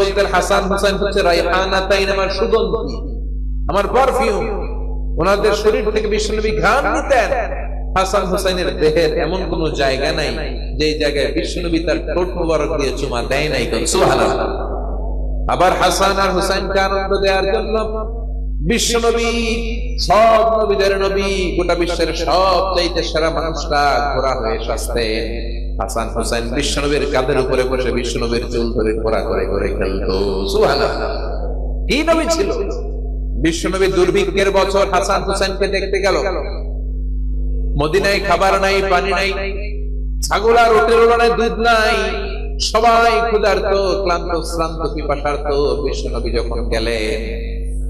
বলতেন, হাসান হচ্ছে আমার সুগন্ধি, আমার পারফিউম ওনাদের শরীর থেকে বিশ্বনবী ঘাম নিতেন। হাসান হুসাইনের দেহের এমন কোন জায়গা নাই যে জায়গায় বিশ্বনবী তার ঠোঁট মুবারক দিয়ে চুমা দেয় নাই আবার হাসান আর হুসাইনকে আনন্দ দেওয়ার জন্য নবী কি নবী দুর্ভিক্ষের বছর হাসান হুসাইনকে দেখতে গেল। মদিনায় খাবার নাই, পানি নাই, ছাগল আর ওটের দুধ নাই। সবাই ক্ষুধার্ত, ক্লান্ত, শ্রান্ত, পিপাসার্ত বিশ্বনবী যখন গেলেন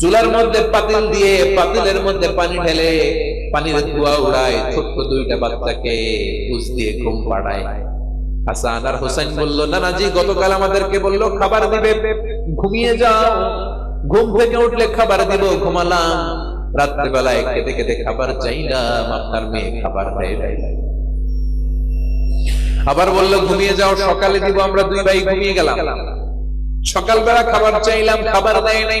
চুলার মধ্যে পাতিল দিয়ে পাতিলের মধ্যে পানি ঢেলে পানির ধোয়া উড়ায় ছোট্ট দুইটা বাচ্চাকে পুষ দিয়ে ঘুম পাড়ায়। হাসান আর হোসেন বলল, নানাজি, গতকাল আমাদেরকে বলল, খাবার দিবে, ঘুমিয়ে যাও। ঘুম থেকে উঠলে খাবার দিব, ঘুমালাম। রাত্রিবেলায় খেতে খেতে খাবার চাইলাম, আপনার মেয়ে খাবার দেয়। আবার বলল, ঘুমিয়ে যাও, সকালে দিব, আমরা দুই ভাই ঘুমিয়ে গেলাম। সকালবেলা খাবার চাইলাম, খাবার দেয় নাই।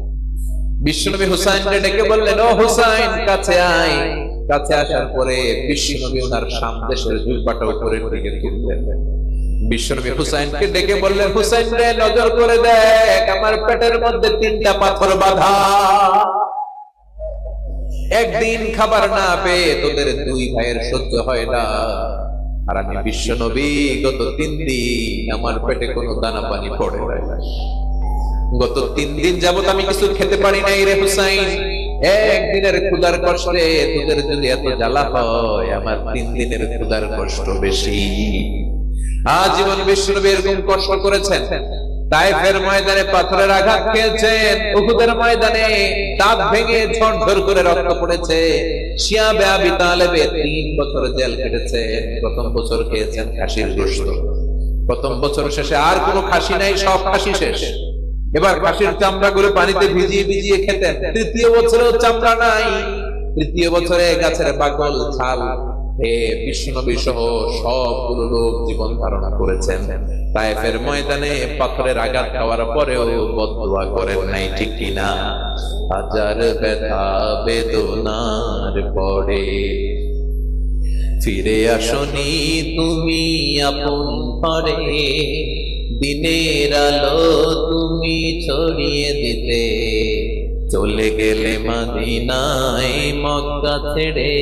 বিশ্বনবী হুসাইন ডেকে বললেন, ও হুসাইন, কাছে আয়। কাছে আসার পরে বিশ্বনবী ওনার সামদেশের দুলপাটা উপরের দিকে তুললেন। বিশ্বনবী হুসাইনকে ডেকে বললেন, হুসাইন রে, নজর করে দেখ, আমার পেটের মধ্যে তিনটা পাথর বাঁধা। একদিন খাবার না পেয়ে তোদের দুই ভাইয়ের সহ্য হয় না। আর আমি বিশ্ব নবী গত তিন দিন আমার পেটে কোনো দানা পানি পড়ে নাই। গত তিন দিন যাবত আমি কিছু খেতে পারি নাই রে হুসাইন। একদিনের ক্ষুদার কষ্টে তোদের যদি এত জ্বালা হয়, আমার তিন দিনের ক্ষুদার কষ্ট বেশি। আজীবন বিষ্ণুনবী এরকম কষ্ট করেছেন। তাইফের ময়দানে পাথরের আঘাত খেয়েছেন, উহুদের ময়দানে দাঁত ভেঙে ঝরঝর করে রক্ত পড়েছে। শিয়াবে আবি তালেবে তিন বছর জেল কেটেছে। প্রথম বছর খেয়েছেন খাসির গোশত। প্রথম বছর শেষে আর কোনো খাসি নাই, সব খাসি শেষ। এবার খাসির চামড়া গুলো পানিতে ভিজিয়ে ভিজিয়ে খেতেন। তৃতীয় বছরেও চামড়া নাই। তৃতীয় বছরে গাছের পাগল ছাল। এ বিষ্ণবী সহ সবগুলো লোক জীবন ধারণা করেছেন। তাইফের ময়দানে পাথরের আঘাত খাওয়ার পরেও বদুয়া করেন নাই ঠিক কিনা? হাজার ব্যথা বেদনার পরে। ফিরে আসনি তুমি আপন ঘরে। দিনের আলো তুমি ছড়িয়ে দিতে। চলে গেলে মাদিনায় মক্কা ছেড়ে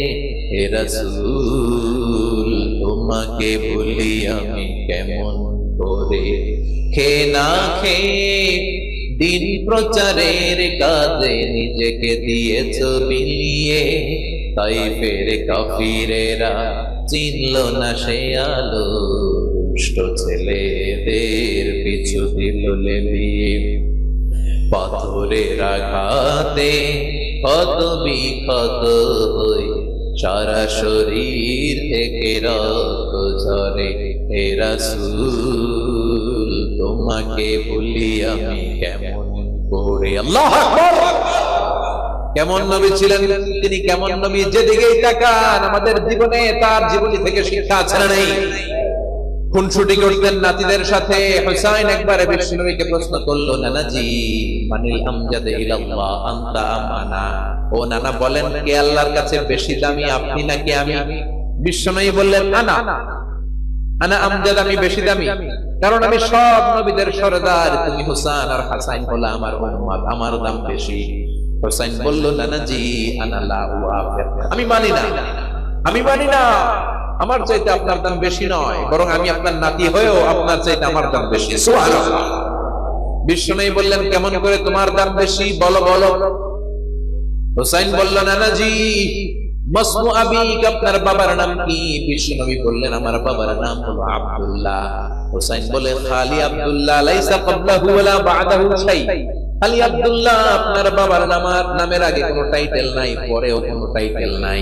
হে রাসূল, তোমাকে বলি আমি কেমন করে? খে না খে দিন প্রচারের কাজে নিজেকে দিয়েছ বিলিয়ে। তাই ফেরে কাফিরেরা চিনল না সে আলো। দুষ্ট ছেলেদের পিছু দিল পাথরের আঘাতে ক্ষত বিক্ষত হই, সারা শরীর থেকে রক্ত ঝরে। রাসূল, তোমাকে ভুলি আমি কেমন করে? আল্লাহ কেমন নবী ছিলেন? তিনি কেমন নবী? যেদিকেই তাকান, আমাদের জীবনে তার জীবনী থেকে শিক্ষা না নেই? খুনসুটি করতেন নাতিদের সাথে। হুসাইন একবারে বিষ্ণুনবীকে প্রশ্ন করল নানাজি মানিল আমজাদে ইলাল্লাহ আনতা আমানা। ও নানা বলেন কে আল্লাহর কাছে বেশি দামি আপনি নাকি আমি? বিষ্ণুনবী বললেন আনা। আনা। আমজাদ আমি বেশি দামি। কারণ আমি সব নবীদের সরদার। তুমি হুসান আর হাসাইন হলো আমার উম্মত আমার দাম বেশি। হুসাইন বলল নানাজি আনা লা আমি মানি না। আমি মানি না। আমার চাইতে আপনার দাম বেশি নয় বরং আমি আপনার নাতি হয়েও আপনার চাইতে আমার দাম বেশি। বিষ্ণু বললেন কেমন করে তোমার দাম বেশি? বলো বলো। হুসাইন বলল নানাজি মাসমু আবিক আপনার বাবার নাম কি? বিষ্ণু বললেন আমার বাবার নাম হলো আব্দুল্লাহ। হুসাইন বলে খালি আব্দুল্লাহ লাইসা ক্বাবলাহু ওয়ালা বা'দাহু শাই। খালি আব্দুল্লাহ আপনার বাবার নাম নামের আগে কোনো টাইটেল নাই পরেও কোনো টাইটেল নাই।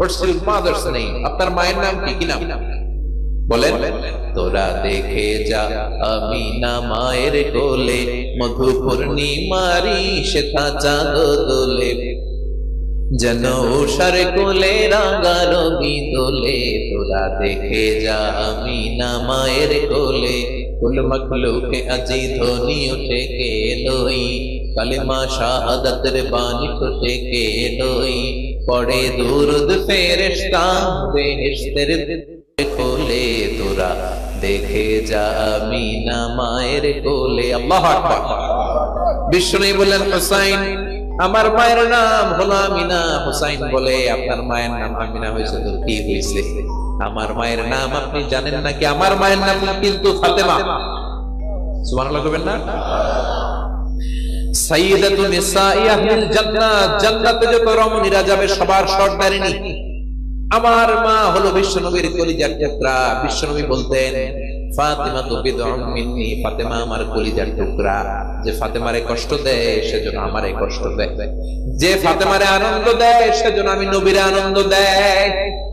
হোয়াটস ইউর মাদার্স নেম আপনার মায়ের নাম কি? কি নাম? বলেন। তোরা দেখে যা আমি না মায়ের কোলে মধু পূর্ণিমারি শেখা চাঁদ দোলে যেন উষার কোলে, রাঙা রবি দোলে তোরা দেখে যা আমি না মায়ের কোলে, কুল মখলুকে আজি ধ্বনি উঠে কে লই কালিমা শাহাদাতের বাণী ফুটে কে লই পড়ে দুরুদ ফেরেশতা বেহেশতের কোলে তোরা দেখে যা আমি না মায়ের কোলে। আল্লাহ আকবার। বিষ্ণু বললেন, হুসাইন, আমার মায়ের নাম হলো আমিনা। হুসাইন বলে, আপনার মায়ের নাম আমিনা হয়েছে তো কি হয়েছে? আমার মায়ের নাম আপনি জানেন নাকি? আমার মায়ের নাম কিন্তু ফাতেমা। সুবহানাল্লাহ কইবেন না? সাইয়্যিদাতু নিসাই আহলিল জান্নাত জান্নাতে যত রমণীরা যাবে সবার সর্দারিনী আমার মা হলো বিশ্বনবীর কলিজার টুকরা। বিশ্বনবী বলতেন ফাতেমা তো বিদউম মিন্নি, ফাতেমা আমার কলিজার টুকরা। যে ফাতেমারে কষ্ট দেয়, সেজন্য আমারে কষ্ট দেয়। যে ফাতেমারে আনন্দ দেয়, সেজন্য আমি নবীরে আনন্দ দেয়।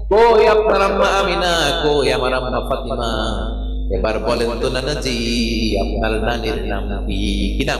কই আপনার আম্মা আমিনা? কই আমার আম্মা ফাতিমা? এবার বলেন তো নানাজি, আপনার নানির নাম কি? কি নাম?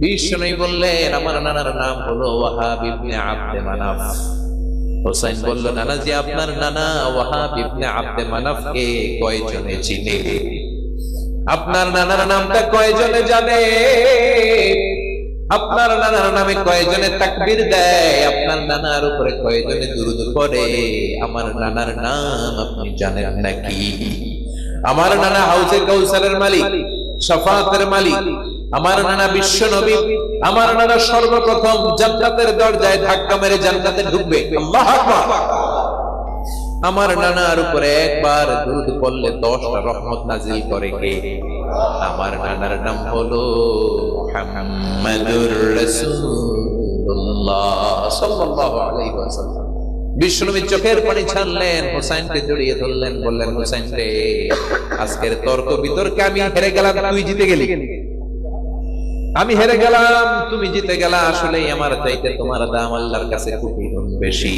বিষ্ণু বললেন, আমার নানার নাম হলো মানাফ। হোসাইন বলল, নানাজি, আপনার নানা কয়জনে চিনে? আপনার নানার নামটা কয়জনে জানে? আপনার নানার নামে কয়জনে তাকবীর দেয়? আপনার নানার উপরে কয়জনে দুরুদ পড়ে? আমার নানার নাম আপনি জানেন নাকি? আমার নানা হাউজে কৌশলের মালিক, শাফাতের মালিক আমার নানা বিশ্ব নবী, আমার নানা সর্বপ্রথম জান্নাতের দরজায় ধাক্কা মেরে জান্নাতে ঢুকবে। আল্লাহু আমার নানার উপরে একবার দুধ পড়লে দশটা রহমত নাজিল করে কে? আমার নানার নাম হলো মুহাম্মাদুর রাসূলুল্লাহ সাল্লাল্লাহু আলাইহি ওয়াসাল্লাম। বিষ্ণুবী চোখের পানি ছাড়লেন, হোসাইনকে জড়িয়ে ধরলেন, বললেন, হোসাইন রে, আজকের তর্ক বিতর্কে আমি হেরে গেলাম, তুই জিতে গেলি। আমি হেরে গেলাম। তুমি জিতে গেলা আসলে আমার চাইতে তোমার দাম আল্লাহর কাছে খুবই বেশি।